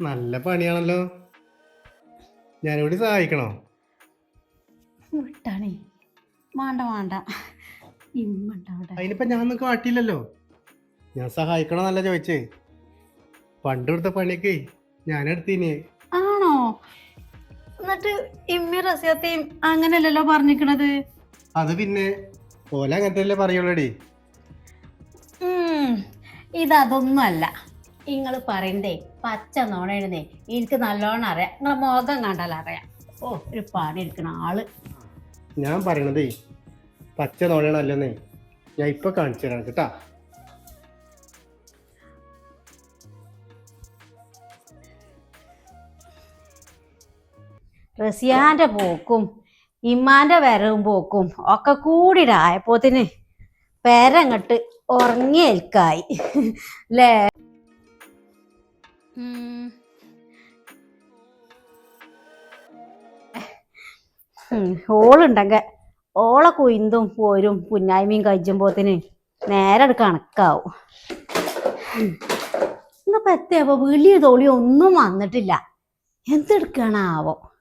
നല്ല പണിയാണല്ലോ. ഞാനിവിടെ സഹായിക്കണോ? വിട്ടാണേ. വേണ്ട വേണ്ട. അതിനിപ്പോ ഞാൻ നിങ്ങൾക്ക് കാട്ടിയില്ലല്ലോ. ഞാൻ സഹായിക്കണോ നല്ല ചോദിച്ചേ. പണ്ട് എടുത്ത പണിയൊക്കെ ഞാൻ എടുത്തീനി. ആണോ? എന്നിട്ട് ഇമ്മി റസിയത്തെയും അങ്ങനെയല്ലല്ലോ പറഞ്ഞിക്കണത് അത് പിന്നെ ഓല അങ്ങനത്തെ അല്ലേ പറയുള്ളൂടി. ഇതൊന്നും ഇതതൊന്നും അല്ല നിങ്ങൾ പറയണ്ടേ പച്ച നോണേഴുന്നേ എനിക്ക് നല്ലോണം അറിയാം. നിങ്ങളെ മുഖം കണ്ടാൽ അറിയാം. ഓ ഒരു പണി എടുക്കണ ആൾ. ഞാൻ പറയണതേ പച്ച നോടണല്ലെന്നേ ഞാൻ ഇപ്പൊ കാണിച്ചു തരാം കേട്ടാ. റസിയാന്റെ പോക്കും ഇമ്മാന്റെ വരവും പോക്കും ഒക്കെ കൂടിയിട്ടായപ്പോത്തിന് പേരങ്ങട്ട് ഉറങ്ങിയേൽക്കായി. അല്ലേ ഓളുണ്ടെങ്ക ഓളെ കുയിന്തും പോരും പുന്നായ്മയും കഴിച്ചുമ്പോത്തിന് നേരെ കണക്കാവും. ഇന്നിപ്പോ എത്തിയപ്പോ? വിളിയ തോളിയോ ഒന്നും വന്നിട്ടില്ല. എന്തെടുക്കണാവോ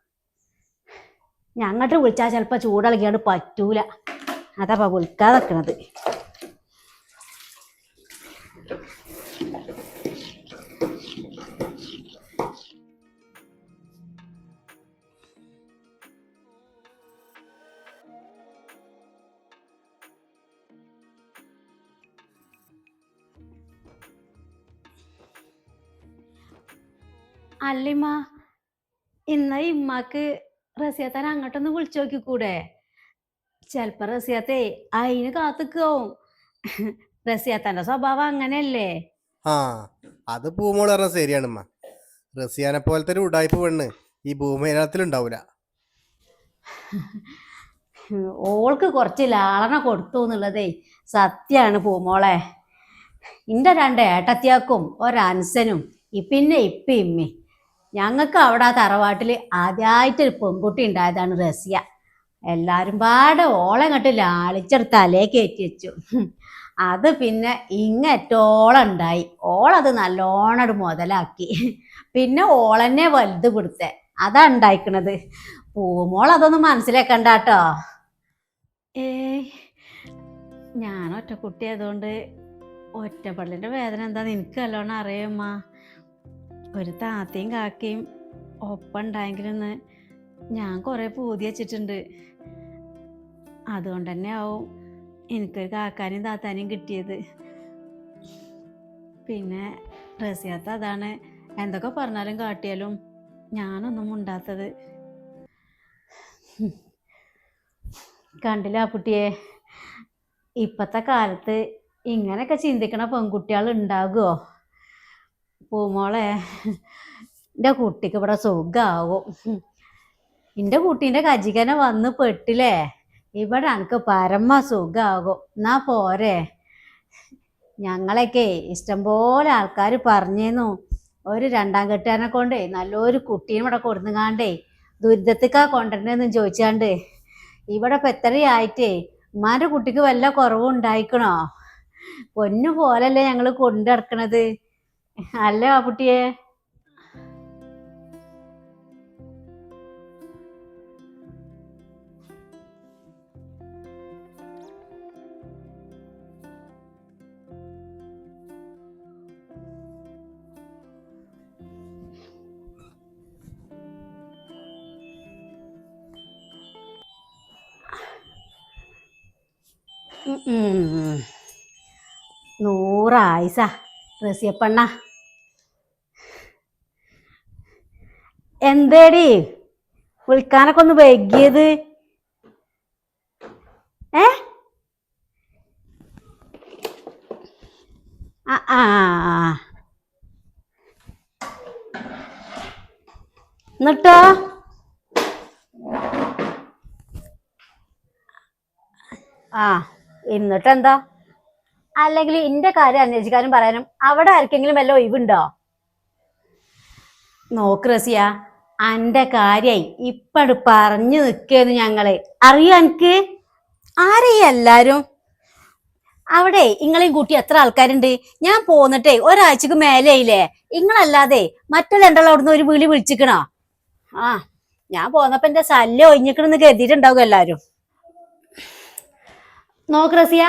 ഞങ്ങട്ട് വിളിച്ചാൽ ചിലപ്പോൾ ചൂടിളകിയാണ്ട് പറ്റൂല. അതപ്പോ വിളിക്കാതെ നിക്കണത്. അല്ലിമ്മ ഇന്ന ഇമ്മക്ക് റസിയത്താൻ അങ്ങോട്ടൊന്ന് വിളിച്ചു നോക്കിക്കൂടെ ചിലപ്പോ റസിയത്തെ അയിന് കാത്തുക്കാവും. റസിയത്താന്റെ സ്വഭാവം അങ്ങനെയല്ലേ? ആ അത് പൂമോൾ പറഞ്ഞ ശരിയാണമ്മ റസിയാനെ പോലത്തെ ഒരു ഉടായ്പ പെണ്ണ് ഈ ഭൂമിയിനത്തിലുണ്ടാവൂല ഓൾക്ക് കുറച്ച് ലാളന കൊടുത്തു എന്നുള്ളതേ സത്യാണ് പൂമോളെ. ഇന്റെ രണ്ട് ഏട്ടത്തിയാക്കും ഒരൻസനും പിന്നെ ഇപ്പ ഇമ്മി. ഞങ്ങൾക്ക് അവിടെ ആ തറവാട്ടിൽ ആദ്യമായിട്ടൊരു പെൺകുട്ടി ഉണ്ടായതാണ് റസിയ. എല്ലാവരും പാടെ ഓളം കണ്ട് ലാളിച്ചെടുത്ത് തലേ കയറ്റി വെച്ചു. അത് പിന്നെ ഇങ്ങറ്റോളം ഉണ്ടായി. ഓളത് നല്ലോണം മുതലാക്കി. പിന്നെ ഓളന്നെ വലുത് പിടുത്തെ അതാ ഉണ്ടായിക്കണത്. പൂമോൾ അതൊന്നും മനസ്സിലാക്കണ്ട കേട്ടോ ഏയ് ഞാൻ ഒറ്റ കുട്ടിയായതുകൊണ്ട് ഒറ്റപ്പള്ളിന്റെ വേദന എന്താന്ന് എനിക്ക് നല്ലോണം അറിയമ്മ ഒരു താത്തയും കാക്കയും ഒപ്പം ഉണ്ടായെങ്കിലെന്ന് ഞാൻ കുറേ പൂതി വച്ചിട്ടുണ്ട്. അതുകൊണ്ട് തന്നെ ആവും എനിക്കൊരു കാക്കാനും താത്താനും കിട്ടിയത്. പിന്നെ റസിയാത്ത അതാണ്. എന്തൊക്കെ പറഞ്ഞാലും കാട്ടിയാലും ഞാനൊന്നും ഉണ്ടാത്തത് കണ്ടില്ല കുട്ടിയെ? ഇപ്പത്തെ കാലത്ത് ഇങ്ങനെയൊക്കെ ചിന്തിക്കണ പെൺകുട്ടികൾ ഉണ്ടാകുമോ പൂമോളെ എന്റെ കുട്ടിക്ക് ഇവിടെ സുഖമാവും എന്റെ കുട്ടീന്റെ കജികനെ വന്ന് പെട്ടില്ലേ? ഇവിടെ എനിക്ക് പരമ സുഖമാകും എന്നാ പോരെ? ഞങ്ങളൊക്കെ ഇഷ്ടംപോലെ ആൾക്കാർ പറഞ്ഞേന്നു. ഒരു രണ്ടാം കെട്ടുകാരനെ കൊണ്ടേ നല്ലൊരു കുട്ടീനെ ഇവിടെ കൊടുന്നുകാണ്ടേ ദുരിതത്തിക്കാ കൊണ്ടുവരണെന്ന് ചോദിച്ചാണ്ട്. ഇവിടെ ഇപ്പം എത്രയായിട്ടേ? ഉമ്മാന്റെ കുട്ടിക്ക് വല്ല കുറവും ഉണ്ടായിക്കണോ? പൊന്നു പോലല്ലേ ഞങ്ങൾ കൊണ്ടു അല്ലേ കുട്ടിയെ. നൂറായിസ. റസിയപ്പണ്ണ. എന്തേടി? വിളിക്കാനൊക്കെ ഒന്ന് വൈകിയത്. ഏ? ആ. എന്നിട്ടോ ആ എന്നിട്ട്? എന്താ അല്ലെങ്കിൽ ഇന്റെ കാര്യം അന്വേഷിക്കാനും പറയാനും അവിടെ ആർക്കെങ്കിലും വല്ല ഒഴിവുണ്ടോ? നോക്ക് റസിയ. അന്റെ കാര്യായി. ഇപ്പട് പറഞ്ഞു നിക്കേന്ന് ഞങ്ങൾ. അറിയോ എനിക്ക് ആരെയും എല്ലാരും? അവിടെ ഇങ്ങളെയും കൂട്ടി എത്ര ആൾക്കാരുണ്ട്? ഞാൻ പോന്നിട്ടേ ഒരാഴ്ചക്ക് മേലെയില്ലേ ഇങ്ങളല്ലാതെ മറ്റുള്ള രണ്ടാളും അവിടുന്ന് ഒരു വിളി വിളിച്ചിക്കണോ? ആ ഞാൻ പോന്നപ്പോ എന്റെ ശല്യം ഒഴിഞ്ഞിക്കണെന്ന് കരുതിയിട്ടുണ്ടാവും എല്ലാരും. നോക്ക് റസിയ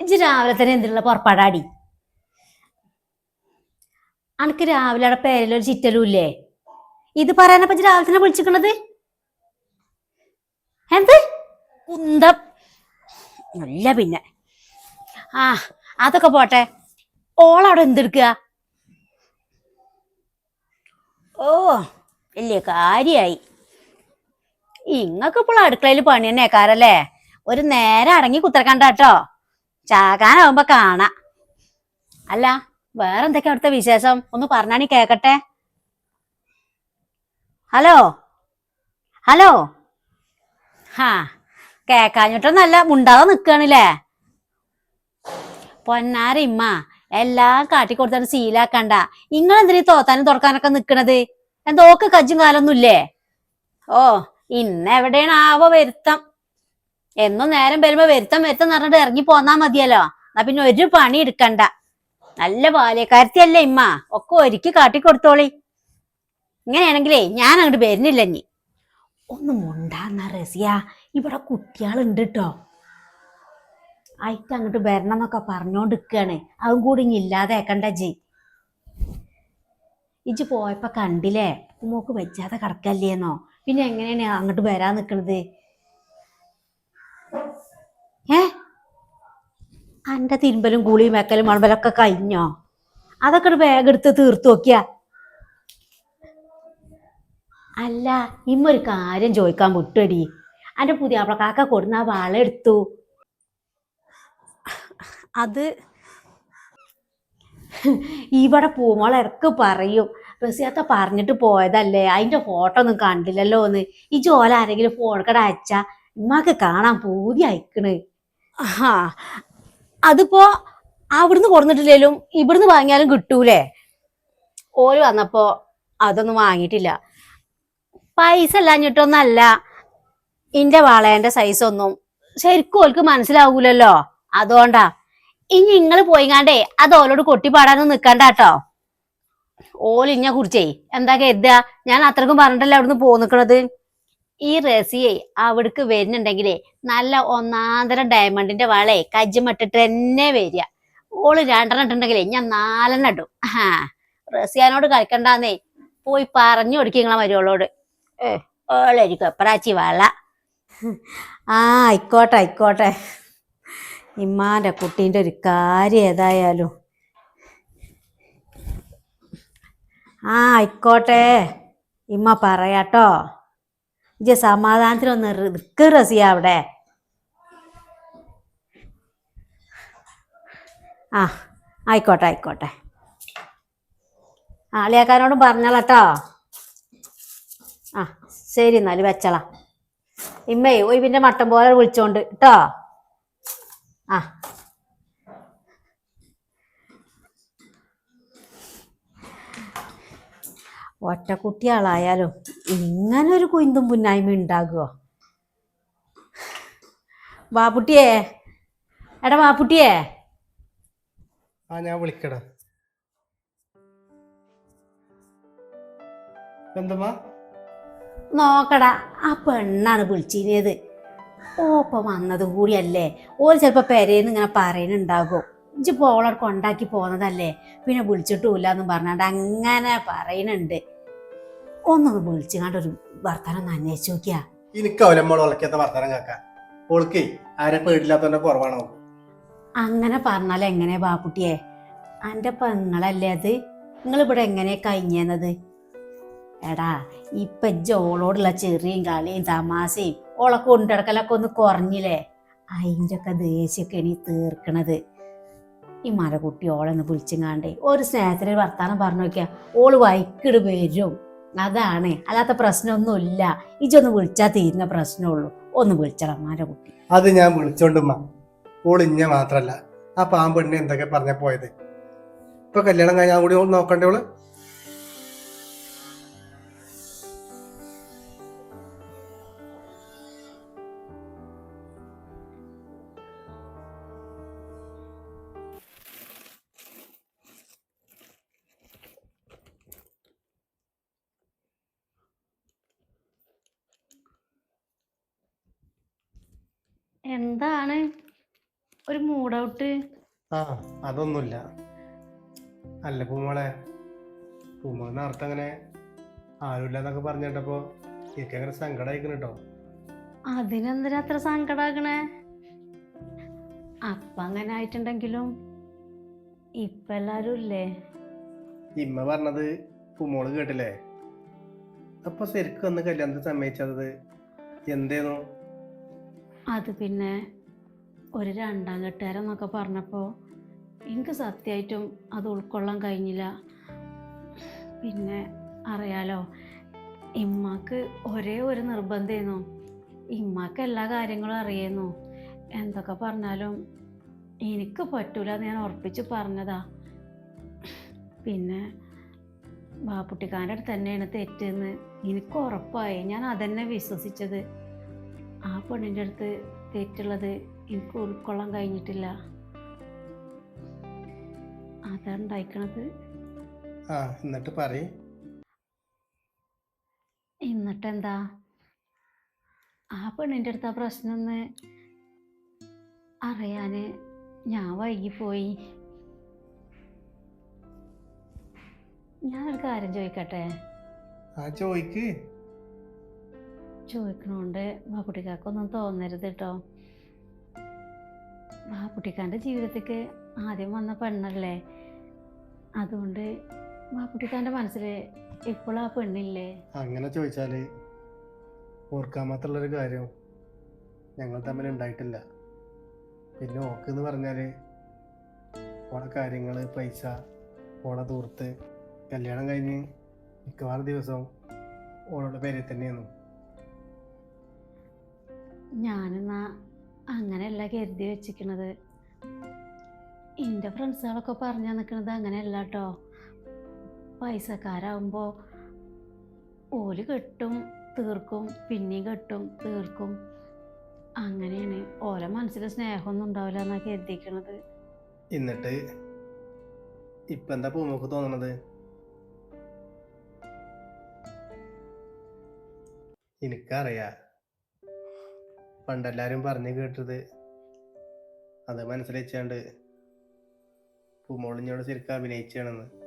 ഇജ്ജ് രാവിലെ തന്നെ എന്തിനുള്ള പുറപ്പാടാടി? അനക്ക് രാവിലെ അവിടെ പേരിലൊരു ചിറ്റലും ഇല്ലേ? ഇത് പറയാനെ പറ്റി രാവിലെ തന്നെ എന്ത്? കുന്തം. അല്ല പിന്നെ. ആ അതൊക്കെ പോട്ടെ. ഓളവിടെ എന്തെടുക്കുക? ഓ വലിയ കാര്യായി. ഇങ്ങക്ക് ഇപ്പോൾ അടുക്കളയിൽ പണി തന്നെ കാരല്ലേ ഒരു നേരം അടങ്ങി കുത്തിറക്കണ്ട കേട്ടോ ചാകാനാവുമ്പോ കാണാ. അല്ല വേറെന്തൊക്കെയാ അവിടുത്തെ വിശേഷം? ഒന്ന് പറഞ്ഞാണി കേക്കട്ടെ. ഹലോ? ഹലോ? ഹാ കേക്കാഞ്ഞിട്ടൊന്നല്ല മുണ്ടാതെ നിക്കണില്ലേ? പൊന്നാരിമ്മ എല്ലാം കാട്ടിക്കൊടുത്താണ് ശീലാക്കണ്ട. നിങ്ങൾ എന്തിനീ തോത്താനും തുറക്കാനൊക്കെ നിക്കണത്? എന്തോക്ക് കജ്ജും കാലൊന്നുമില്ലേ? ഓ ഇന്ന് എവിടെയാണ് ആവോ വരുത്തം? എന്നും നേരം വരുമ്പോ വരുത്തം വരുത്തം പറഞ്ഞിട്ട് ഇറങ്ങി പോന്നാ മതിയല്ലോ. എന്നാ പിന്നെ ഒരു പണി എടുക്കണ്ട നല്ല ബാല്യക്കാരത്തിയല്ലേ ഇമ്മ. ഒക്കെ ഒരുക്കി കാട്ടിക്കൊടുത്തോളി. ഇങ്ങനെയാണെങ്കിലേ ഞാൻ അങ്ങോട്ട് വരുന്നില്ല ഇനി. ഒന്ന് മുണ്ടാന്ന റസിയ. ഇവിടെ കുട്ടികളുണ്ട് കേട്ടോ അയക്ക് അങ്ങോട്ട് വരണം എന്നൊക്കെ പറഞ്ഞോണ്ട് നിൽക്കുകയാണ് അതും കൂടി ഇനി ഇല്ലാതെ ആക്കണ്ട ജി. ഇജ് പോയപ്പോ കണ്ടില്ലേ? ഉമ്മോക്ക് വെച്ചാതെ കിടക്കല്ലേന്നോ? പിന്നെ എങ്ങനെയാണ് അങ്ങോട്ട് വരാൻ നിൽക്കണത് ഏ? അന്റെ തിരുമ്പലും കൂളിയും വെക്കലും മണമ്പലൊക്കെ കഴിഞ്ഞോ? അതൊക്കെ ബാഗ് എടുത്ത് തീർത്തു നോക്കിയാ. അല്ല ഇമ്മൊരു കാര്യം ചോദിക്കാൻ വിട്ടടി. അന്റെ പുതിയ കാക്ക കൊടുന്ന ആ വള എടുത്തു. അത് ഇവിടെ പൂമോളെ ഇടയ്ക്ക് പറയും. ബസ്സിയാത്ത പറഞ്ഞിട്ട് പോയതല്ലേ അതിന്റെ ഫോട്ടോ ഒന്നും കണ്ടില്ലല്ലോ എന്ന്. ഈ ജോല ആരെങ്കിലും ഫോൺ കട അയച്ചാ ഇമ്മക്ക് കാണാൻ പൂതി അയക്കണ്. ആ അതിപ്പോ അവിടുന്ന് കൊടുത്തിട്ടില്ലേലും ഇവിടുന്ന് വാങ്ങിയാലും കിട്ടൂലേ? ഓര് വന്നപ്പോ അതൊന്നും വാങ്ങിയിട്ടില്ല. പൈസ അല്ലാഞ്ഞിട്ടൊന്നല്ല ഇന്റെ വളയന്റെ സൈസ് ഒന്നും. ശരിക്കും ഓൾക്ക് മനസ്സിലാവൂലല്ലോ? അതുകൊണ്ടാ. ഇനി നിങ്ങൾ പോയിങ്ങാണ്ടേ അത് ഓലോട് കൊട്ടിപ്പാടാനൊന്നും ഓൾ ഓലിഞ്ഞ കുറിച്ചേ എന്താ കരുതുക ഞാൻ അത്രക്കും പറഞ്ഞിട്ടല്ലേ അവിടുന്ന് പോന്നിക്കണത്? ഈ റസിയെ അവിടക്ക് വരുന്നുണ്ടെങ്കിലേ നല്ല ഒന്നാന്തരം ഡയമണ്ടിന്റെ വളെ കജ്ജമിട്ടിട്ട് തന്നെ വരിക. ഓൾ രണ്ടെണ്ണം ഇട്ടുണ്ടെങ്കിലേ ഞാൻ നാലെണ്ണം ഇടും. ആ റസിയാനോട് കളിക്കണ്ടാന്നേ. പോയി പറഞ്ഞു കൊടുക്കുക നിങ്ങളെ മരുവളോട് ഏ ഓളൊരിക്കും എപ്പറാച്ചി വള. ആ ആയിക്കോട്ടെ ആയിക്കോട്ടെ. ഇമ്മാന്റെ കുട്ടീന്റെ ഒരു കാര്യം ഏതായാലും. ആ ആയിക്കോട്ടെ. ഇമ്മ പറയാട്ടോ. ഇജ സമാധാനത്തിനൊന്ന് റിക്ക് റസിയ അവിടെ. ആ ആയിക്കോട്ടെ ആയിക്കോട്ടെ. ആളിയാക്കാരോടും പറഞ്ഞോളട്ടോ. ആ ശരി എന്നാൽ വെച്ചള. ഇമ്മേ ഒയ്വിന്റെ മട്ടം പോലെ വിളിച്ചോണ്ട് കേട്ടോ ആ. ഒറ്റക്കുട്ടിയാളായാലും ഇങ്ങനെ ഒരു കുയിന്തും പുന്നായ്മ ഉണ്ടാകുമോ ബാപ്പുട്ടിയേ എടാ ബാപ്പുട്ടിയേ ആ ഞാൻ വിളിക്കടാ. എന്തമ്മാ നോക്കടാ ആ പെണ്ണാണ് വിളിച്ചിരുന്നത്. ഓപ്പ വന്നത് കൂടിയല്ലേ ഓര് ചിലപ്പോ പെരേന്ന് ഇങ്ങനെ പറയുന്നുണ്ടാകും ഇജ്ജിപ്പോ പോളർ കൊണ്ടാക്കി പോന്നതല്ലേ പിന്നെ വിളിച്ചിട്ടുമില്ല എന്നും പറഞ്ഞാണ്ട് അങ്ങനെ പറയുന്നുണ്ട് ഒന്നൊന്ന് വിളിച്ചു കണ്ടൊരു വർത്തമാനം ഒന്ന് അന്വേഷിച്ച് നോക്കിയാ. എനിക്ക് അവലമ്മോൾ ഉളക്കാത്ത വർത്തമാനം കേൾക്കാൻ ഓൾക്കേ ആരെ കുറവാണോ? അങ്ങനെ പറഞ്ഞാൽ എങ്ങനെ ബാപ്പുട്ടിയെ? അന്റെ പെങ്ങളല്ലേ അത്? നിങ്ങൾ ഇവിടെ എങ്ങനെ കഴിഞ്ഞത്? എടാ ഇപ്പൊ ജോളോടുള്ള ചെറിയും കളിയും തമാശയും ഓളെ കൊണ്ടിടക്കലൊക്കെ ഒന്ന് കുറഞ്ഞില്ലേ? അതിന്റെ ഒക്കെ ദേഷ്യമൊക്കെ ഇനി തീർക്കണത്. ഈ മരകുട്ടി ഓളെന്ന് വിളിച്ചങ്ങാണ്ടേ ഒരു സ്നേഹത്തിന് വർത്താനം പറഞ്ഞു നോക്കിയാ ഓൾ വൈക്കിട് വരും. അതാണ്. അല്ലാത്ത പ്രശ്നമൊന്നുമില്ല. ഇജൊന്ന് വിളിച്ചാൽ തീരുന്ന പ്രശ്നമുള്ളൂ. ഒന്ന് വിളിച്ചടാ മരകുട്ടി അത് ഞാൻ വിളിച്ചോണ്ടുമ്മ ഓൾ ഇഞ്ഞ മാത്രല്ല. ആ പാമ്പെണ്ണി എന്തൊക്കെ പറഞ്ഞ പോയത്? ഇപ്പൊ കല്യാണം കഴിഞ്ഞാൽ കൂടി നോക്കണ്ടേ ഓൾ? എന്താണ് ഒരു മൂഡ് ഔട്ട് ആ അതൊന്നുമില്ല. അല്ല പൂമോളെ പൂമോളെ നേരത്തെ അങ്ങനെ ആരുമില്ല എന്നൊക്കെ പറഞ്ഞിട്ടപ്പോ എനിക്ക് അങ്ങനെ സങ്കടമായിക്കണം കേട്ടോ അതിനെന്തിനാ അത്ര സങ്കടാകണേ? അപ്പ അങ്ങനെ ആയിട്ടുണ്ടെങ്കിലും ഇപ്പൊ എല്ലാരും ഇല്ലേ? ഇമ്മ പറഞ്ഞത് പൂമോൾ കേട്ടില്ലേ? അപ്പൊ ശരിക്കും ഒന്ന് കല്യാണത്തിന് സമ്മതിച്ചത് എന്തേന്നു? അത് പിന്നെ ഒരു രണ്ടാം കെട്ടുകാരെന്നൊക്കെ പറഞ്ഞപ്പോൾ എനിക്ക് സത്യമായിട്ടും അത് ഉൾക്കൊള്ളാൻ കഴിഞ്ഞില്ല. പിന്നെ അറിയാലോ ഇമ്മാക്ക് ഒരേ ഒരു നിർബന്ധമായിരുന്നു ഇമ്മാക്ക് എല്ലാ കാര്യങ്ങളും അറിയുന്നു. എന്തൊക്കെ പറഞ്ഞാലും എനിക്ക് പറ്റൂല എന്ന് ഞാൻ ഉറപ്പിച്ച് പറഞ്ഞതാ. പിന്നെ ബാപ്പുട്ടിക്കാരുടെ അടുത്ത് തന്നെയാണ് തെറ്റെന്ന് എനിക്ക് ഉറപ്പായി. ഞാൻ അതന്നെ വിശ്വസിച്ചത്. ആ പെണ്ണിന്റെ അടുത്ത് തെറ്റുള്ളത് എനിക്ക് ഉൾക്കൊള്ളാൻ കഴിഞ്ഞിട്ടില്ല. അതാണ് ഉണ്ടായിക്കണത്. ആ എന്നിട്ട് പറയ്. എന്നിട്ടെന്താ? ആ പെണ്ണിന്റെ അടുത്ത് ആ പ്രശ്നം ഒന്ന് അറിയാന് ഞാൻ വൈകിപ്പോയി. ഞാനൊരു കാര്യം ചോദിക്കട്ടെ? ആ ചോയ്ക്ക് ചോദിക്കണോണ്ട്. ബാപ്പുട്ടിക്കാക്കൊന്നും തോന്നരുത് കേട്ടോ ബാപ്പുട്ടിക്കാന്റെ ജീവിതത്തേക്ക് ആദ്യം വന്ന പെണ്ണല്ലേ? അതുകൊണ്ട് ബാപ്പുട്ടിക്കാന്റെ മനസ്സിൽ ഇപ്പോഴും ആ പെണ്ണില്ലേ? അങ്ങനെ ചോദിച്ചാൽ ഓർക്കാൻ മാത്രമുള്ളൊരു കാര്യം ഞങ്ങൾ തമ്മിൽ ഉണ്ടായിട്ടില്ല. പിന്നെ ഓക്ക് എന്ന് പറഞ്ഞാൽ ഓളെ കാര്യങ്ങൾ പൈസ ഓളെ ദൂർത്ത് കല്യാണം കഴിഞ്ഞ് മിക്കവാറും ദിവസവും ഓളുടെ പേരിൽ തന്നെയാണ് ഞാനെന്നാ അങ്ങനെയല്ല കരുതി വെച്ചിക്കണത്. എന്റെ ഫ്രണ്ട്സുകളൊക്കെ പറഞ്ഞു നിൽക്കുന്നത് അങ്ങനെയല്ല കേട്ടോ പൈസക്കാരാകുമ്പോൾ ഓൽ കെട്ടും തീർക്കും പിന്നെയും കെട്ടും തീർക്കും. അങ്ങനെയാണ്. ഓല മനസ്സിൽ സ്നേഹമൊന്നും ഉണ്ടാവില്ല എന്നാ കരുതിക്കണത്. എന്നിട്ട് ഇപ്പൊ എന്താ പൂമുക്ക് തോന്നണത്? എനിക്കറിയാ. പണ്ടെല്ലാരും പറഞ്ഞു കേട്ടത്. അത് മനസ്സിൽ വെച്ചാണ്ട് പൂമോളിഞ്ഞോട് ശരിക്കും അഭിനയിച്ചാണെന്ന്